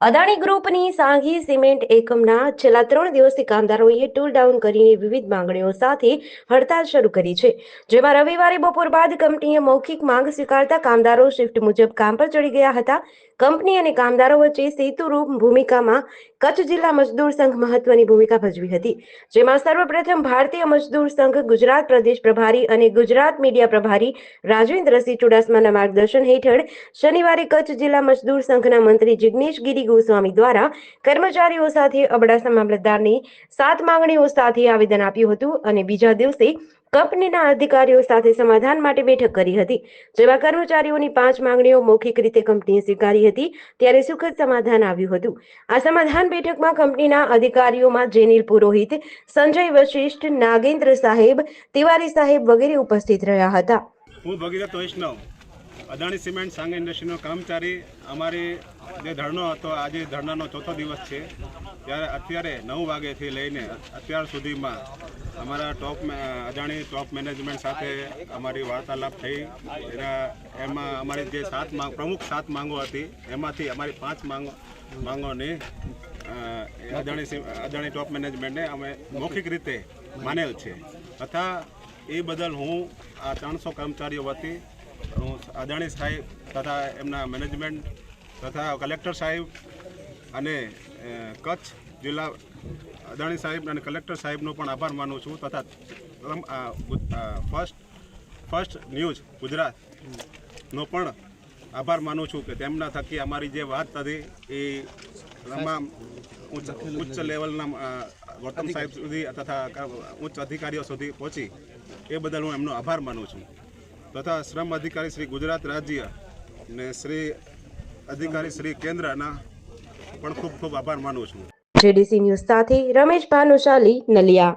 અદાણી ગ્રુપની સાંઘી સિમેન્ટ એકમના છેલ્લા ત્રણ દિવસથી કામદારોએ ટૂલ ડાઉન કરીને વિવિધ માંગણીઓ સાથે હડતાળ શરૂ કરી છે. જેમાં રવિવારે બપોર બાદ કંપનીએ મૌખિક માંગ સ્વીકારતા કામદારો શિફ્ટ મુજબ કામ પર ચડી ગયા હતા. કંપની અને કામદારો વચ્ચે સેતુરૂપ ભૂમિકામાં કચ્છ જિલ્લા મજદૂર સંઘ મહત્વની ભૂમિકા ભજવી હતી. જેમાં સર્વપ્રથમ ભારતીય મજદૂર સંઘ ગુજરાત પ્રદેશ પ્રભારી અને ગુજરાત મીડિયા પ્રભારી રાજેન્દ્રસિંહ ચુડાસમાના માર્ગદર્શન હેઠળ શનિવારે કચ્છ જિલ્લા મજદૂર સંઘના મંત્રી જિગ્નેશ ગિરી ગોસ્વામી દ્વારા કર્મચારીઓ સાથે અબડાસા મામલતદારની સાત માંગણીઓ સાથે આવેદન આપ્યું હતું અને બીજા દિવસે કંપનીના અધિકારીઓ સાથે સમાધાન માટે બેઠક કરી હતી. જેમાં કર્મચારીઓની પાંચ માંગણીઓ મૌખિક રીતે કંપનીએ સ્વીકારી હતી, ત્યારે સુખદ સમાધાન આવ્યું હતું. આ સમાધાન બેઠકમાં કંપનીના અધિકારીઓમાં જેનિલ પુરોહિત, સંજય વશિષ્ઠ, નાગેન્દ્ર સાહેબ, તિવારી સાહેબ વગેરે ઉપસ્થિત રહ્યા હતા. હું ભગીરથ વૈષ્ણવ. અદાણી સિમેન્ટ સાંગ ઇન્ડસ્ટ્રીનો કર્મચારી અમારી જે ધરણો હતો આજે ધરણાનો ચોથો દિવસ છે, ત્યારે અત્યારે નવ વાગ્યાથી લઈને અત્યાર સુધીમાં અમારા ટોપ અદાણી ટોપ મેનેજમેન્ટ સાથે અમારી વાર્તાલાપ થઈ. એના, એમાં અમારી જે સાત માંગ, પ્રમુખ સાત માંગો હતી, એમાંથી અમારી પાંચ માંગો, માંગોને અદાણી અદાણી ટોપ મેનેજમેન્ટને અમે મૌખિક રીતે માનેલ છે. તથા એ બદલ હું આ ત્રણસો કર્મચારીઓ વતી અદાણી સાહેબ તથા એમના મેનેજમેન્ટ તથા કલેક્ટર સાહેબ અને કચ્છ જિલ્લા અદાણી સાહેબ અને કલેક્ટર સાહેબનો પણ આભાર માનું છું તથા ફર્સ્ટ ફર્સ્ટ ન્યૂઝ ગુજરાતનો પણ આભાર માનું છું કે તેમના થકી અમારી જે વાત હતી એ તમામ ઉચ્ચ લેવલના ગૌતમ સાહેબ સુધી તથા ઉચ્ચ અધિકારીઓ સુધી પહોંચી એ બદલ હું એમનો આભાર માનું છું. તથા શ્રમ અધિકારી શ્રી ગુજરાત રાજ્ય ને શ્રી અધિકારી શ્રી કેન્દ્રના પણ ખૂબ ખૂબ આભાર માનું છું. જેડીસી ન્યૂઝ સાથે રમેશ ભાનુશાલી નલિયા.